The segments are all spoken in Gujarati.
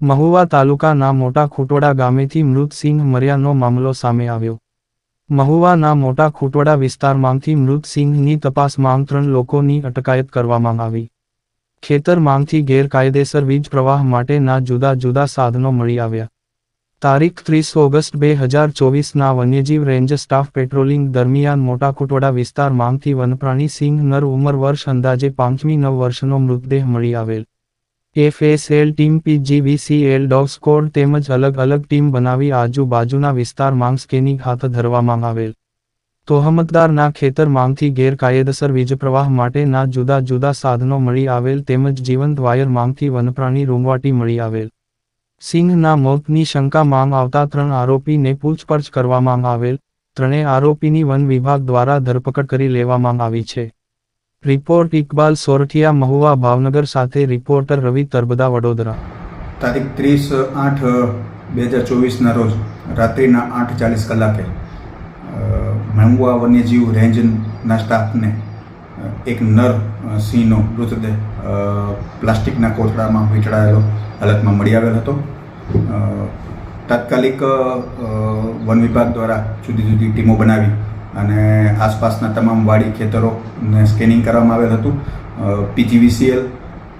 મહુવા તાલુકાના મોટા ખુટોડા ગામેથી મૃત સિંહ મર્યાનો મામલો સામે આવ્યો. મહુવાના મોટા ખુટોડા વિસ્તારમાંથી મૃત સિંહની તપાસ માંગ ત્રણ લોકોની અટકાયત કરવામાં આવી. ખેતર માંગથી ગેરકાયદેસર વીજ પ્રવાહ માટેના જુદા જુદા સાધનો મળી આવ્યા. તારીખ ત્રીસ ઓગસ્ટ બે હજાર ચોવીસના વન્યજીવ રેન્જ સ્ટાફ પેટ્રોલિંગ દરમિયાન મોટા ખુટોડા વિસ્તાર માંગથી વનપ્રાણી સિંહ નર ઉંમર વર્ષ અંદાજે પાંચમી નવ વર્ષનો મૃતદેહ મળી આવેલ. FSL team PGVCL dog squad તેમજ અલગ અલગ ટીમ બનાવી આજુબાજુના વિસ્તાર માંગ સ્કેનિંગ હાથ ધરવામાં આવેલ. તોહમતદારના ખેતર માંગથી ગેરકાયદેસર વીજ પ્રવાહ માટેના જુદા જુદા સાધનો મળી આવેલ તેમજ જીવંત વાયર માંગથી વનપ્રાણી રૂંવાટી મળી આવેલ. સિંહના મોતની શંકા માંગ આવતા ત્રણ આરોપીને પૂછપરછ કરવામાં આવેલ. ત્રણેય આરોપીની વન વિભાગ દ્વારા ધરપકડ કરી લેવામાં આવી છે. રિપોર્ટ ઇકબાલ સોરઠિયા મહુવા ભાવનગર સાથે રિપોર્ટર રવિ તરબદા વડોદરા. તારીખ ત્રીસ આઠ બે હજાર ચોવીસના રોજ રાત્રિના આઠ ચાલીસ કલાકે મહુવા વન્યજીવ રેન્જના સ્ટાફને એક નર સિંહનો મૃતદેહ પ્લાસ્ટિકના કોથળામાં વીંટળાયેલો હાલતમાં મળી આવેલ હતો. તાત્કાલિક વન વિભાગ દ્વારા જુદી જુદી ટીમો બનાવી અને આસપાસના તમામ વાડી ખેતરોને સ્કેનિંગ કરવામાં આવેલ હતું. પીજીવીસીએલ,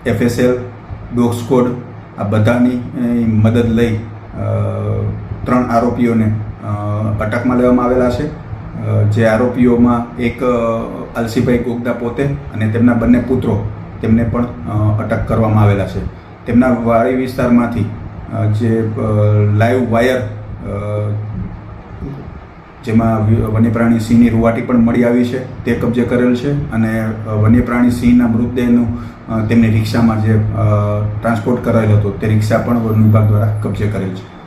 એફએસએલ ડોગ સ્કોડ આ બધાની મદદ લઈ ત્રણ આરોપીઓને અટકમાં લેવામાં આવેલા છે. જે આરોપીઓમાં એક અલસીભાઈ ગોગદા પોતે અને તેમના બંને પુત્રો તેમને પણ અટક કરવામાં આવેલા છે. તેમના વાડી વિસ્તારમાંથી જે લાઈવ વાયર જેમાં વન્યપ્રાણી સિંહની રૂવાટી પણ મળી આવી છે, તે કબજે કરેલ છે અને વન્યપ્રાણી સિંહના મૃતદેહનું તેમની રિક્ષામાં જે ટ્રાન્સપોર્ટ કરાયેલો હતો, તે રિક્ષા પણ વન વિભાગ દ્વારા કબજે કરેલ છે.